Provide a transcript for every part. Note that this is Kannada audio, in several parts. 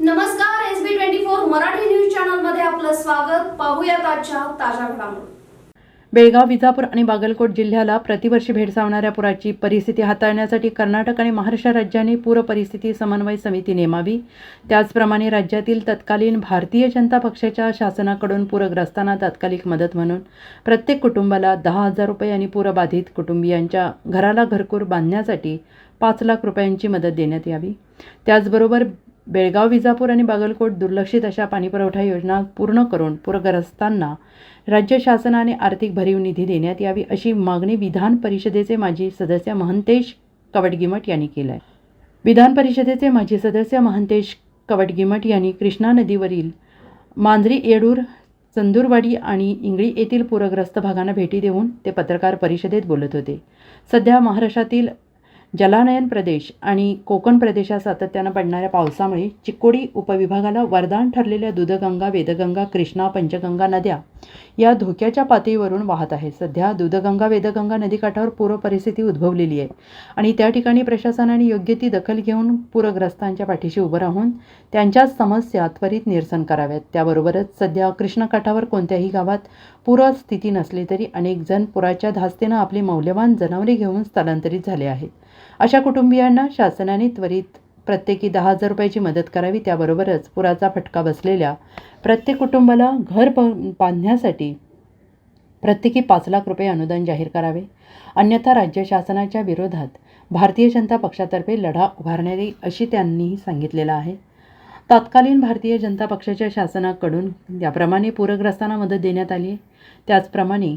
नमस्कार S B twenty four Marathi news चॅनलमध्ये आपलं स्वागत. पाहूया आजच्या ताज्या घडामोडी. बेळगाव विजापूर आणि बागलकोट जिल्ह्याला प्रतिवर्षी भेडसावणाऱ्या पुराची परिस्थिती हाताळण्यासाठी कर्नाटक आणि महाराष्ट्र राज्याने पूर परिस्थिती समन्वय समिती नेमावी. त्याचप्रमाणे राज्यातील तत्कालीन भारतीय जनता पक्षाच्या शासनाकडून पूरग्रस्तांना तात्कालिक मदत म्हणून प्रत्येक कुटुंबाला दहा हजार रुपये आणि पूरबाधित कुटुंबियांच्या घराला घरकूर बांधण्यासाठी पाच लाख रुपयांची मदत देण्यात यावी. त्याचबरोबर बेळगाव विजापूर आणि बागलकोट दुर्लक्षित अशा पाणीपुरवठा योजना पूर्ण करून पूरग्रस्तांना राज्य शासनाने आर्थिक भरीव निधी देण्यात यावी अशी मागणी विधान परिषदेचे माजी सदस्य महंतेश कवडगिमठ यांनी केलं आहे विधान परिषदेचे माजी सदस्य महंतेश कवडगिमठ यांनी कृष्णा नदीवरील मांजरी येडूर चंदूरवाडी आणि इंगळी येथील पूरग्रस्त भागांना भेटी देऊन ते पत्रकार परिषदेत बोलत होते. सध्या महाराष्ट्रातील जलानयन प्रदेश आणि कोकण प्रदेशात सातत्यानं पडणाऱ्या पावसामुळे चिकोडी उपविभागाला वरदान ठरलेल्या दूधगंगा वेदगंगा कृष्णा पंचगंगा नद्या या धोक्याच्या पातळीवरून वाहत आहे सध्या दूधगंगा वेदगंगा नदीकाठावर पूर परिस्थिती उद्भवलेली आहे आणि त्या ठिकाणी प्रशासनाने योग्य ती दखल घेऊन पूरग्रस्तांच्या पाठीशी उभं राहून त्यांच्या समस्या त्वरित निरसन कराव्यात. त्याबरोबरच सध्या कृष्णकाठावर कोणत्याही गावात पूरस्थिती नसली तरी अनेक जण पुराच्या धास्तीनं आपली मौल्यवान जनावरे घेऊन स्थलांतरित झाले आहेत. अशा कुटुंबियांना शासनाने त्वरित प्रत्येकी दहा हजार रुपयाची मदत करावी त्याबरोबरच पुराचा फटका बसलेल्या प्रत्येक कुटुंबाला घर बांधण्यासाठी प्रत्येकी पाच लाख रुपये अनुदान जाहीर करावे. अन्यथा राज्य शासनाच्या विरोधात भारतीय जनता पक्षातर्फे लढा उभारण्यात येईल अशी त्यांनी सांगितलेलं आहे. तत्कालीन भारतीय जनता पक्षाच्या शासनाकडून ज्याप्रमाणे पूरग्रस्तांना मदत देण्यात आली त्याचप्रमाणे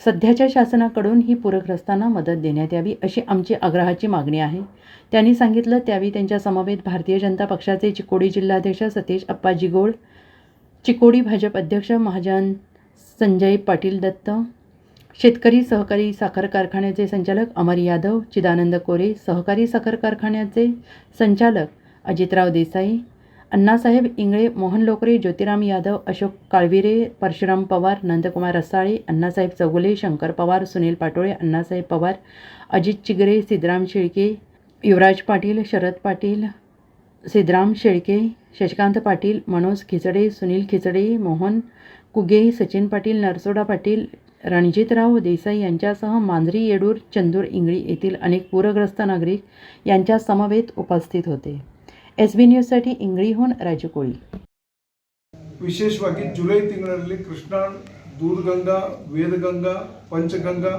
सध्याच्या शासनाकडून ही पूरग्रस्तांना मदत देण्यात यावी अशी आमची आग्रहाची मागणी आहे. त्यांनी सांगितलं त्यावेळी त्यांच्या समवेत भारतीय जनता पक्षाचे चिकोडी जिल्हाध्यक्ष सतीश अप्पाजी गोळ चिकोडी भाजप अध्यक्ष महाजन संजय पाटील दत्त शेतकरी सहकारी साखर कारखान्याचे संचालक अमर यादव चिदानंद कोरे सहकारी साखर कारखान्याचे संचालक अजितराव देसाई अण्णासाहेब इंगळे मोहन लोकरे ज्योतिराम यादव अशोक काळविरे परशुराम पवार नंदकुमार रसाळे अण्णासाहेब चौगुले शंकर पवार सुनील पाटोळे अण्णासाहेब पवार अजित चिगरे सिद्धराम शेळके युवराज पाटील शरद पाटील सिद्धराम शेळके शशिकांत पाटील मनोज खिचडे सुनील खिचडे मोहन कुगे सचिन पाटील नरसोडा पाटील रणजितराव देसाई यांच्यासह मांजरी येडूर चंदूर इंगळी येथील अनेक पूरग्रस्त नागरिक यांच्या समवेत उपस्थित होते. ಎಸ್ ಬಿ ನ್ಯೂಸ್साठी ಇಂಗ್ರಿಹೂನ್ ರಾಜು ರಾಜಕೋಳಿ. ವಿಶೇಷವಾಗಿ ಜುಲೈ ತಿಂಗಳಲ್ಲಿ ಕೃಷ್ಣಾ, ದೂರ್ಗಂಗಾ, ವೇದಗಂಗಾ, ಪಂಚಗಂಗಾ,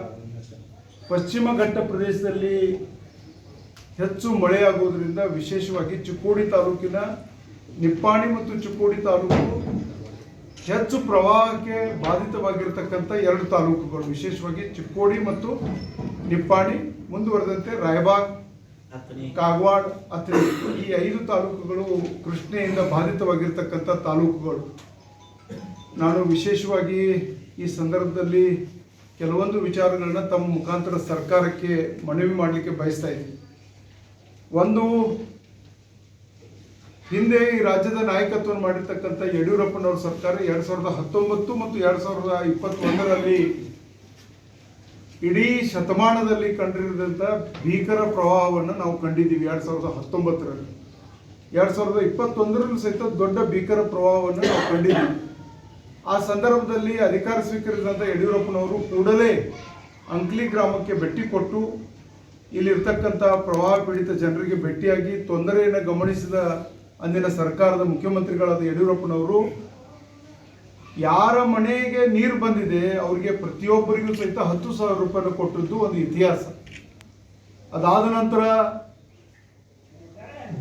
ಪಶ್ಚಿಮ ಘಟ್ಟ ಪ್ರದೇಶದಲ್ಲಿ ಹೆಚ್ಚು ಮಳೆಯಾಗುವುದರಿಂದ ವಿಶೇಷವಾಗಿ ಚಿಕ್ಕೋಡಿ ತಾಲೂಕಿನ ನಿಪ್ಪಾಣಿ ಮತ್ತು ಚಿಕ್ಕೋಡಿ ತಾಲೂಕು ಹೆಚ್ಚು ಪ್ರವಾಹಕ್ಕೆ ಬಾಧಿತವಾಗಿರ್ತಕ್ಕಂಥ ಎರಡು ತಾಲೂಕುಗಳು, ವಿಶೇಷವಾಗಿ ಚಿಕ್ಕೋಡಿ ಮತ್ತು ನಿಪ್ಪಾಣಿ. ಮುಂದುವರೆದಂತೆ ರಾಯಬಾಗ್ ಕಾಗವಾಡ್ ಅತ್ರಿ ಈ ಐದು ತಾಲೂಕುಗಳು ಕೃಷ್ಣೆಯಿಂದ ಬಾಧಿತವಾಗಿರ್ತಕ್ಕಂಥ ತಾಲೂಕುಗಳು. ನಾನು ವಿಶೇಷವಾಗಿ ಈ ಸಂದರ್ಭದಲ್ಲಿ ಕೆಲವೊಂದು ವಿಚಾರಗಳನ್ನ ತಮ್ಮ ಮುಖಾಂತರ ಸರ್ಕಾರಕ್ಕೆ ಮನವಿ ಮಾಡಲಿಕ್ಕೆ ಬಯಸ್ತಾ ಒಂದು, ಹಿಂದೆ ಈ ರಾಜ್ಯದ ನಾಯಕತ್ವವನ್ನು ಮಾಡಿರ್ತಕ್ಕಂಥ ಯಡಿಯೂರಪ್ಪನವರ ಸರ್ಕಾರ ಎರಡ್ ಸಾವಿರದ ಹತ್ತೊಂಬತ್ತು ಮತ್ತು ಎರಡು ಸಾವಿರದ ಇಪ್ಪತ್ತೊಂದರಲ್ಲಿ ಇಡೀ ಶತಮಾನದಲ್ಲಿ ಕಂಡಿರಿದಂಥ ಭೀಕರ ಪ್ರವಾಹವನ್ನು ನಾವು ಕಂಡಿದ್ದೀವಿ ಎರಡು ಸಾವಿರದ ಹತ್ತೊಂಬತ್ತರಲ್ಲಿ. ಎರಡು ಸಾವಿರದ ಇಪ್ಪತ್ತೊಂದರಲ್ಲೂ ಸಹಿತ ದೊಡ್ಡ ಭೀಕರ ಪ್ರವಾಹವನ್ನು ನಾವು ಕಂಡಿದ್ದೀವಿ. ಆ ಸಂದರ್ಭದಲ್ಲಿ ಅಧಿಕಾರ ಸ್ವೀಕರಿಸಿದಂಥ ಯಡಿಯೂರಪ್ಪನವರು ಕೂಡಲೇ ಅಂಕ್ಲಿ ಗ್ರಾಮಕ್ಕೆ ಭೇಟಿ ಕೊಟ್ಟು ಇಲ್ಲಿರ್ತಕ್ಕಂಥ ಪ್ರವಾಹ ಪೀಡಿತ ಜನರಿಗೆ ಭೇಟಿಯಾಗಿ ತೊಂದರೆಯನ್ನು ಗಮನಿಸಿದ ಅಂದಿನ ಸರ್ಕಾರದ ಮುಖ್ಯಮಂತ್ರಿಗಳಾದ ಯಡಿಯೂರಪ್ಪನವರು ಯಾರ ಮನೆಗೆ ನೀರು ಬಂದಿದೆ, ಅವರಿಗೆ ಪ್ರತಿಯೊಬ್ಬರಿಗೂ ಸಹಿತ ಹತ್ತು ಸಾವಿರ ರೂಪಾಯಿನ ಕೊಟ್ಟದ್ದು ಒಂದು ಇತಿಹಾಸ. ಅದಾದ ನಂತರ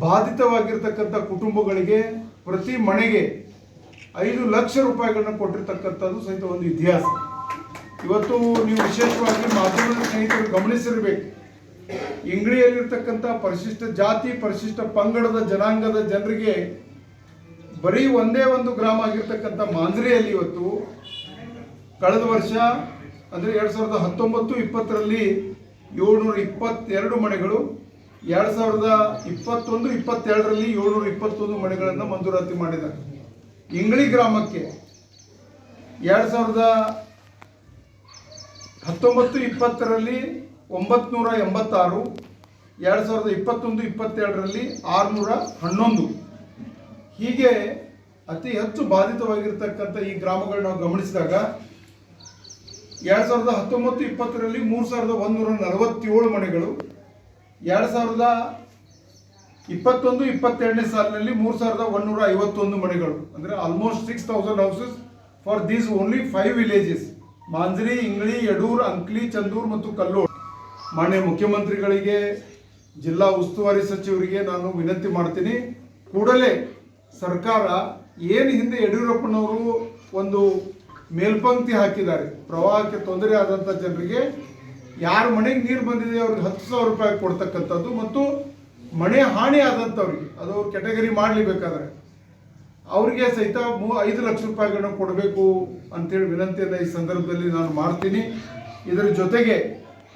ಬಾಧಿತವಾಗಿರ್ತಕ್ಕಂಥ ಕುಟುಂಬಗಳಿಗೆ ಪ್ರತಿ ಮನೆಗೆ ಐದು ಲಕ್ಷ ರೂಪಾಯಿಗಳನ್ನ ಕೊಟ್ಟಿರ್ತಕ್ಕಂಥದ್ದು ಸಹಿತ ಒಂದು ಇತಿಹಾಸ. ಇವತ್ತು ನೀವು ವಿಶೇಷವಾಗಿ ಮಾಧ್ಯಮದ ಸ್ನೇಹಿತರು ಗಮನಿಸಿರ್ಬೇಕು. ಇಂಗ್ಲಿಯಲ್ಲಿರ್ತಕ್ಕಂಥ ಪರಿಶಿಷ್ಟ ಜಾತಿ, ಪರಿಶಿಷ್ಟ ಪಂಗಡದ ಜನಾಂಗದ ಜನರಿಗೆ ಬರೀ ಒಂದೇ ಒಂದು ಗ್ರಾಮ ಆಗಿರ್ತಕ್ಕಂಥ ಮಾಂಜ್ರಿಯಲ್ಲಿ ಇವತ್ತು ಕಳೆದ ವರ್ಷ, ಅಂದರೆ ಎರಡು ಸಾವಿರದ ಹತ್ತೊಂಬತ್ತು ಇಪ್ಪತ್ತರಲ್ಲಿ ಏಳ್ನೂರ ಇಪ್ಪತ್ತೆರಡು ಮನೆಗಳು, ಎರಡು ಸಾವಿರದ ಇಪ್ಪತ್ತೊಂದು, ಇಪ್ಪತ್ತೆರಡರಲ್ಲಿ ಏಳ್ನೂರ ಇಪ್ಪತ್ತೊಂದು ಮನೆಗಳನ್ನು ಮಂಜೂರಾತಿ ಮಾಡಿದ್ದಾರೆ. ಇಂಗ್ಳಿ ಗ್ರಾಮಕ್ಕೆ ಎರಡು ಸಾವಿರದ ಹತ್ತೊಂಬತ್ತು, ಇಪ್ಪತ್ತರಲ್ಲಿ ಒಂಬತ್ನೂರ ಎಂಬತ್ತಾರು, ಎರಡು ಸಾವಿರದ ಇಪ್ಪತ್ತೊಂದು, ಇಪ್ಪತ್ತೆರಡರಲ್ಲಿ ಆರುನೂರ ಹನ್ನೊಂದು. ಹೀಗೆ ಅತಿ ಹೆಚ್ಚು ಬಾಧಿತವಾಗಿರ್ತಕ್ಕಂಥ ಈ ಗ್ರಾಮಗಳು ನಾವು ಗಮನಿಸಿದಾಗ ಎರಡು ಸಾವಿರದ ಹತ್ತೊಂಬತ್ತು ಇಪ್ಪತ್ತರಲ್ಲಿ ಮೂರು ಸಾವಿರದ ಒಂದೂರ ನಲವತ್ತೇಳು ಮನೆಗಳು, ಎರಡ್ ಸಾವಿರದ ಇಪ್ಪತ್ತೊಂದು ಇಪ್ಪತ್ತೆರಡನೇ ಸಾಲಿನಲ್ಲಿ ಮೂರು ಸಾವಿರದ ಒಂದೂರ ಐವತ್ತೊಂದು ಮನೆಗಳು, ಅಂದರೆ almost six thousand houses for these only five villages Manjri Ingali Yadur, Ankli, Chandur ಮತ್ತು ಕಲ್ಲೂರ್ ಮಾನ್ಯ ಮುಖ್ಯಮಂತ್ರಿಗಳಿಗೆ, ಜಿಲ್ಲಾ ಉಸ್ತುವಾರಿ ಸಚಿವರಿಗೆ ನಾನು ವಿನಂತಿ ಮಾಡ್ತೀನಿ, ಕೂಡಲೇ ಸರ್ಕಾರ ಏನು ಹಿಂದೆ ಯಡಿಯೂರಪ್ಪನವರು ಒಂದು ಮೇಲ್ಪಂಕ್ತಿ ಹಾಕಿದ್ದಾರೆ, ಪ್ರವಾಹಕ್ಕೆ ತೊಂದರೆ ಆದಂಥ ಜನರಿಗೆ ಯಾರ ಮನೆಗೆ ನೀರು ಬಂದಿದೆ ಅವ್ರಿಗೆ ಹತ್ತು ಸಾವಿರ ರೂಪಾಯಿ ಕೊಡ್ತಕ್ಕಂಥದ್ದು ಮತ್ತು ಮನೆ ಹಾನಿ ಆದಂಥವ್ರಿಗೆ, ಅದು ಅವ್ರು ಕೆಟಗರಿ ಮಾಡಲಿಬೇಕಾದ್ರೆ, ಅವರಿಗೆ ಸಹಿತ ಮೂ ಐದು ಲಕ್ಷ ರೂಪಾಯಿಗಳನ್ನ ಕೊಡಬೇಕು ಅಂತೇಳಿ ವಿನಂತಿಯನ್ನು ಈ ಸಂದರ್ಭದಲ್ಲಿ ನಾನು ಮಾಡ್ತೀನಿ. ಇದರ ಜೊತೆಗೆ